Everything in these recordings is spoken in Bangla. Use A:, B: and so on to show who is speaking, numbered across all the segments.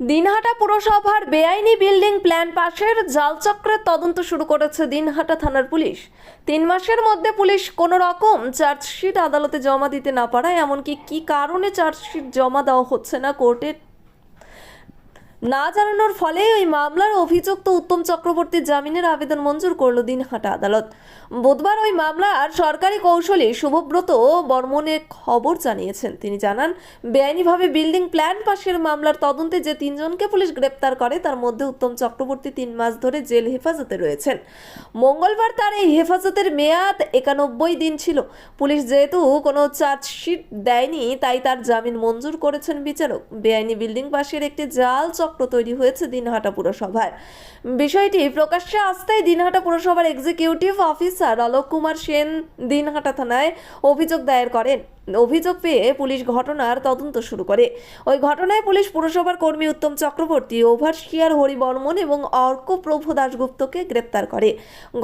A: দিনহাটা পুরসভার বেআইনি বিল্ডিং প্ল্যান পাশের জালচক্রের তদন্ত শুরু করেছে দিনহাটা থানার পুলিশ। তিন মাসের মধ্যে পুলিশ কোনো রকম চার্জশিট আদালতে জমা দিতে না পারায়, এমনকি কি কারণে চার্জশিট জমা দেওয়া হচ্ছে না কোর্টে না জানানোর ফলে ওই মামলার অভিযুক্ত উত্তম চক্রবর্তীর জামিনের আবেদন মঞ্জুর করল দিনহাটা আদালত। বুধবার ওই মামলার সরকারি কৌশলী শুভব্রত বর্মনে খবর জানিয়েছেন। তিনি জানান, বেআইনিভাবে বিল্ডিং প্ল্যান পাশের মামলার তদন্তে যে তিনজনকে পুলিশ গ্রেপ্তার করে, তার মধ্যে উত্তম চক্রবর্তী তিন মাস ধরে জেল হেফাজতে রয়েছেন। মঙ্গলবার তার এই হেফাজতের মেয়াদ একানব্বই দিন ছিল। পুলিশ যেহেতু কোনো চার্জশিট দেয়নি, তাই তার জামিন মঞ্জুর করেছেন বিচারক। বেআইনি বিল্ডিং পাশের একটি জাল চক্র তৈরি হয়েছে দিনহাটা পুরসভার। বিষয়টি প্রকাশ্যে আসতেই দিনহাটা পুরসভার এক্সিকিউটিভ অফিসার অলোক কুমার সেন দিনহাটা থানায় অভিযোগ দায়ের করেন। অভিযোগ পেয়ে পুলিশ ঘটনার তদন্ত শুরু করে। ওই ঘটনায় পুলিশ পুরসভার কর্মী উত্তম চক্রবর্তী ওভারশিয়ার হরিবর্মন এবং অর্ক প্রভু দাশগুপ্তকে গ্রেপ্তার করে।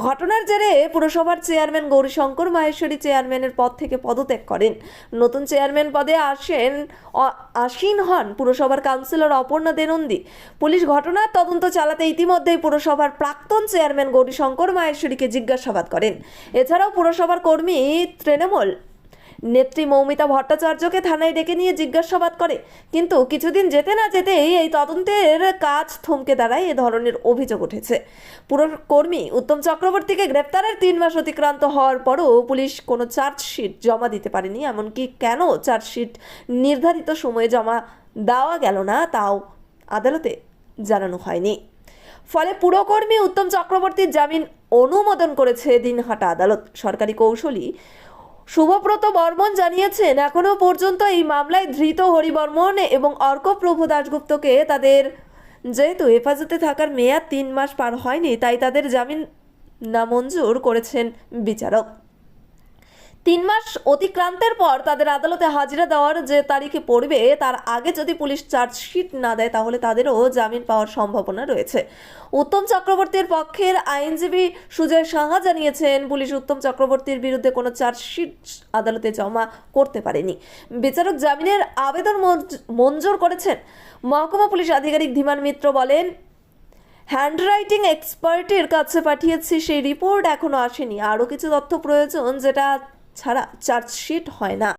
A: ঘটনার জেরে পুরসভার চেয়ারম্যান গৌরীশঙ্কর মাহেশ্বরী চেয়ারম্যানের পদ থেকে পদত্যাগ করেন। নতুন চেয়ারম্যান পদে আসেন আসীন হন পুরসভার কাউন্সিলর অপর্ণা দেনন্দী। পুলিশ ঘটনার তদন্ত চালাতে ইতিমধ্যেই পুরসভার প্রাক্তন চেয়ারম্যান গৌরীশঙ্কর মাহেশ্বরীকে জিজ্ঞাসাবাদ করেন। এছাড়াও পুরসভার কর্মী তৃণমূল নেত্রী মৌমিতা ভট্টাচার্যকে থানায় ডেকে নিয়ে জিজ্ঞাসাবাদ করে। কিন্তু কিছুদিন যেতে না যেতেই এই তদন্তের কাজ থমকে দাঁড়ায়, এ ধরনের অভিযোগ উঠেছে। পুরো কর্মী উত্তম চক্রবর্তীকে গ্রেপ্তারের তিন মাস অতিক্রান্ত হওয়ার পরও পুলিশ কোনো চার্জশিট জমা দিতে পারেনি। এমনকি কেন চার্জশিট নির্ধারিত সময়ে জমা দেওয়া গেল না, তাও আদালতে জানানো হয়নি। ফলে পুরকর্মী উত্তম চক্রবর্তীর জামিন অনুমোদন করেছে দিনহাটা আদালত। সরকারি কৌশলী শুভব্রত বর্মন জানিয়েছেন এখনও পর্যন্ত এই মামলায় ধৃত হরিবর্মন এবং অর্ক প্রভু দাশগুপ্তকে তাদের যেহেতু হেফাজতে থাকার মেয়াদ তিন মাস পার হয়নি, তাই তাদের জামিন নামঞ্জুর করেছেন বিচারক। তিন মাস অতিক্রান্তের পর তাদের আদালতে হাজিরা দেওয়ার যে তারিখে পড়বে, তার আগে যদি পুলিশ চার্জশিট না দেয়, তাহলে তাদেরও জামিন পাওয়ার সম্ভাবনা রয়েছে। উত্তম চক্রবর্তীর পক্ষের আইনজীবী সুজয় সাহা জানিয়েছেন, পুলিশ উত্তম চক্রবর্তীর বিরুদ্ধে কোনো চার্জশিট আদালতে জমা করতে পারেনি। বিচারক জামিনের আবেদন মঞ্জ- মঞ্জুর করেছেন। মহকুমা পুলিশ আধিকারিক ধীমান মিত্র বলেন, হ্যান্ডরাইটিং এক্সপার্টের কাছে পাঠিয়েছি, সেই রিপোর্ট এখনও আসেনি। আরও কিছু তথ্য প্রয়োজন, যেটা ছাড়া চার্জশিট হয় না।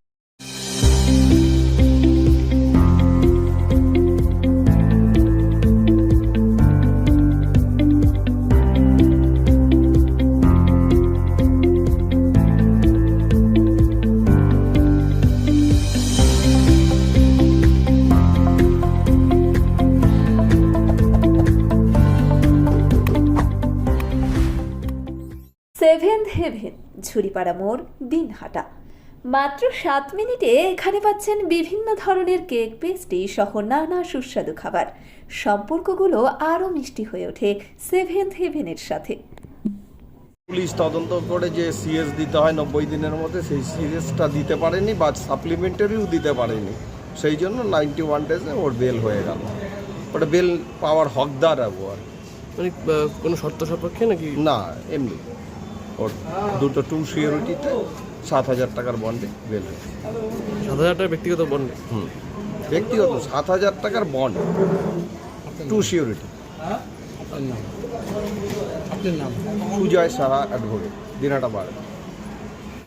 A: সেভেন্থ হেভেন ঝুরিপাড়া মোড় দিনহাটা। মাত্র সাত মিনিটে এখানে পাচ্ছেন বিভিন্ন ধরনের কেক পেস্ট্রি সহ নানা সুস্বাদু খাবার। সম্পর্কগুলো আরও মিষ্টি হয়ে ওঠে সেভেন্থ হেভেনের সাথে।
B: পুলিশ তদন্ত করে যে সিএস দিতে হয় নব্বই দিনের মধ্যে সেই সিএসটা দিতে পারেনি বা সাপ্লিমেন্টারিও দিতে পারেনি। সেই জন্য নাইনটি ওয়ান ডেজে ওর বেল হয়ে গেল। ওটা বেল পাওয়ার হকদার আর।
C: মানে কোনো শর্ত সাপেক্ষে নাকি?
B: না এমনি। ওর দুটো টু সিওরিটিতে সাত হাজার টাকার বন্ডে বেল হয়েছে।
C: সাত হাজার টাকা ব্যক্তিগত বন্ডে
B: হুম। ব্যক্তিগত সাত হাজার টাকার bond two security Sujoy Saha advocate Dinhata bar.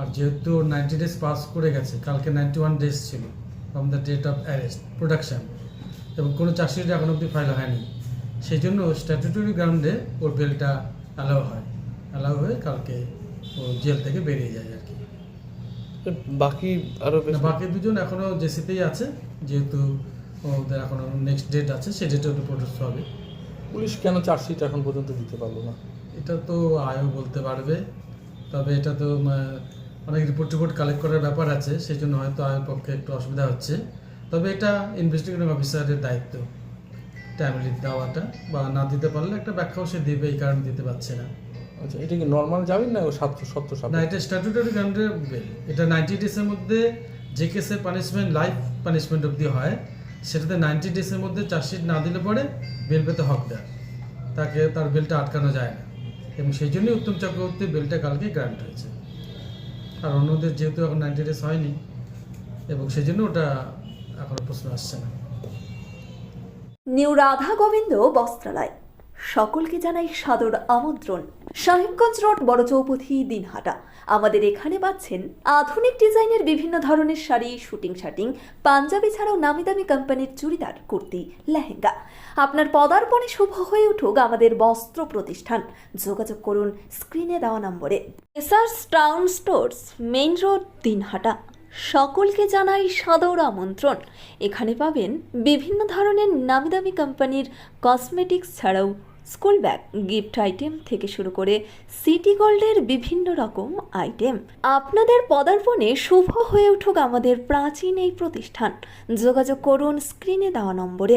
D: আর যেহেতু নাইনটি ডেজ পাস করে গেছে কালকে নাইনটি ওয়ান ডেজ ছিল from the date of arrest production এবং কোনো চার্জশিট এখন অবধি ফাইল হয়নি। সেই জন্য স্ট্যাটুটরি গ্রাউন্ডে ওর বেলটা অ্যালাউ হয়। অ্যালাউ হয়ে কালকে ও জেল থেকে বেরিয়ে যায় আর কি।
C: বাকি
D: আরও বাকি দুজন এখনও জেসিতেই আছে যেহেতু ওদের এখনও নেক্সট ডেট আছে সেই ডেটে ওটা প্রডিউস হবে।
E: পুলিশ কেন চার্জশিট এখন পর্যন্ত দিতে পারল না?
D: এটা তো আয়ও বলতে পারবে তবে এটা তো অনেক রিপোর্ট টিপোর্ট কালেক্ট করার ব্যাপার আছে সেই জন্য হয়তো আয়ের পক্ষে একটু অসুবিধা হচ্ছে। তবে এটা ইনভেস্টিগেটিং অফিসারের দায়িত্ব। টাইমলি দেওয়াটা বা না দিতে পারলে একটা ব্যাখ্যাও সে দেবে এই কারণে দিতে পারছে না।
E: আচ্ছা এটা কি নর্মাল যাবেন না সত্য সত্য
D: না এটা স্ট্যাটুটারি বেল এটা নাইনটি ডেজের মধ্যে যে কেসের পানিশমেন্ট লাইফ পানিশমেন্ট অবধি হয় সেটাতে নাইনটি ডেজের মধ্যে চার্জশিট না দিলে পরে বেল পেতে হকদার। তাকে তার বেলটা আটকানো যায় না। এবং সেই জন্যই উত্তম চক্রবর্তী বেলটা কালকে গ্রান্ট হয়েছে। আর অন্যদের যেহেতু এখন নাইনটি ডেজ হয়নি, এবং সেই জন্য ওটা এখনও প্রশ্ন আসছে না।
F: নিউ রাধা গোবিন্দ বস্ত্রালয়। সকলকে জানাই সাদর আমন্ত্রণ। সাহেবগঞ্জ রোড, বড় চৌপথি, দিনহাটা। আমাদের এখানে পাচ্ছেন আধুনিক ডিজাইনের বিভিন্ন ধরনের শাড়ি, শুটিং, শাটিং, পাঞ্জাবি ছাড়াও নামি দামি কোম্পানির চুড়িদার, কুর্তি, লেহেঙ্গা। আপনার পদার্পণে শুভ হয়ে উঠুক আমাদের বস্ত্র প্রতিষ্ঠান। যোগাযোগ করুন স্ক্রিনে দেওয়া নম্বরে। এসার্স town stores, main road, Dinhata. সকলকে জানাই সাদর আমন্ত্রণ। এখানে পাবেন বিভিন্ন ধরনের নামি দামি কোম্পানির কসমেটিক্স ছাড়াও স্কুল ব্যাগ, গিফট আইটেম থেকে শুরু করে সিটি গোল্ডের বিভিন্ন রকম আইটেম। আপনাদের পদার্পণে শুভ হয়ে উঠুক আমাদের প্রাচীন এই প্রতিষ্ঠান। যোগাযোগ করুন স্ক্রিনে দেওয়া নম্বরে।